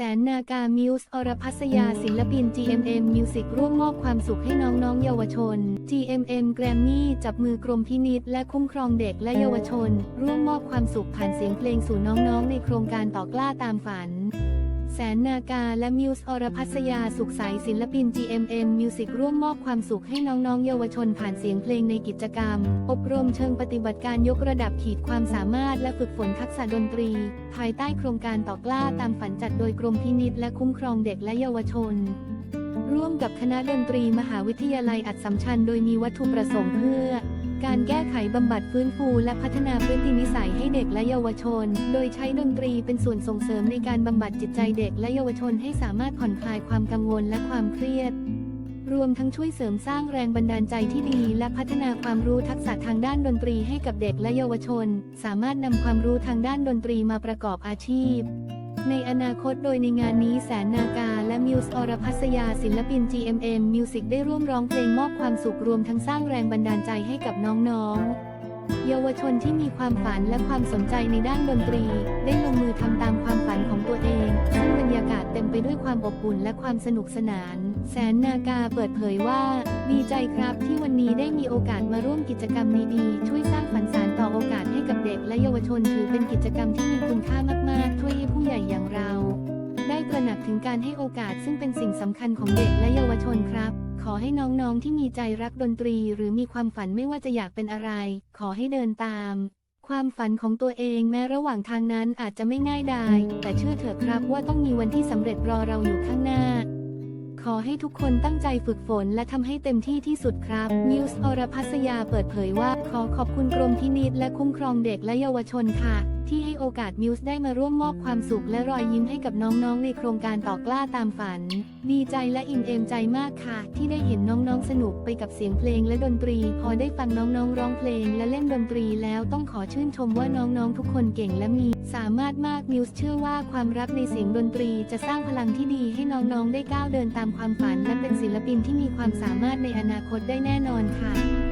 แสนนากามิวส์อรพัศยาศิลปิน GMM Music ร่วมมอบความสุขให้น้องๆเยาวชน GMM Grammy จับมือกรมพินิษและคุ้มครองเด็กและเยาวชน ร่วมมอบความสุขผ่านเสียงเพลงสู่น้องๆ ในโครงการต่อกล้าตามฝัน แสนนากาและมิวส์อรพัสยาสุขใสศิลปิน GMM Music ร่วมมอบความสุขให้น้องๆ เยาวชนผ่านเสียงเพลงในกิจกรรม อบรมเชิงปฏิบัติการยกระดับขีดความสามารถและฝึกฝนทักษะดนตรี ภายใต้โครงการต่อกล้าตามฝันจัดโดยกรมพินิษและคุ้มครองเด็กและเยาวชน ร่วมกับคณะดนตรีมหาวิทยาลัยอัดสัมชัญโดยมีวัตถุประสงค์เพื่อ การแก้ไขบำบัดฟื้นฟูและพัฒนาพื้นที่นิสัยให้เด็กและเยาวชน โดยใช้ดนตรีเป็นส่วนส่งเสริมในการบำบัดจิตใจเด็กและเยาวชนให้สามารถผ่อนคลายความกังวลและความเครียด รวมทั้งช่วยเสริมสร้างแรงบันดาลใจที่ดี และพัฒนาความรู้ทักษะทางด้านดนตรีให้กับเด็กและเยาวชน สามารถนำความรู้ทางด้านดนตรีมาประกอบอาชีพ ในอนาคตโดยในงานนี้แสนนากา และมิวส์อรพัสยาศิลปิน GMM Music ได้ร่วมร้องเพลงมอบความสุขรวมทั้งสร้างแรงบันดาลใจให้กับน้องๆ เยาวชนที่มีความฝันและความสนใจในด้านดนตรี ได้ลงมือทำตามความฝันของตัวเองซึ่งบรรยากาศเต็มไปด้วยความอบอุ่นและความสนุกสนาน แสนนากาเปิดเผยว่า ดีใจครับที่วันนี้ได้มีโอกาสมาร่วมกิจกรรมดีๆช่วยสร้างฝันสานต่อโอกาสให้กับเด็ก และเยาวชนถือเป็นกิจกรรมที่มีคุณค่ามากๆ ช่วยให้ผู้ใหญ่ กถึงการให้โอกาสซึ่งเป็นสิ่งสำคัญของเด็กและเยาวชนครับ ขอให้น้องๆที่มีใจรักดนตรีหรือมีความฝันไม่ว่าจะอยากเป็นอะไร ขอให้เดินตาม ความฝันของตัวเองแม้ระหว่างทางนั้นอาจจะไม่ง่ายดายแต่เชื่อเถอะครับว่าต้องมีวันที่สำเร็จรอเราอยู่ข้างหน้า ขอให้ทุกคนตั้งใจฝึกฝนและทำให้เต็มที่ที่สุดครับมิวส์อรพัสยาเปิดเผยว่าขอขอบคุณกรมพินิษและคุ้มครองเด็กและเยาวชนค่ะ ที่ให้โอกาสมิวส์ได้มาร่วมมอบความสุขและรอยยิ้มให้กับน้องๆ ในโครงการต่อกล้าตามฝัน ดีใจและอิ่มเอมใจมากค่ะ ที่ได้เห็นน้องๆ สนุกไปกับเสียงเพลงและดนตรี พอได้ฟังน้องๆ ร้องเพลงและเล่นดนตรีแล้วต้องขอชื่นชมว่าน้องๆ ทุกคนเก่งและมี สามารถมากมิวส์เชื่อว่าความรักในเสียงดนตรีจะสร้างพลังที่ดีให้น้องๆ ได้ก้าวเดินตามความฝันและเป็นศิลปินที่มีความสามารถในอนาคตได้แน่นอนค่ะ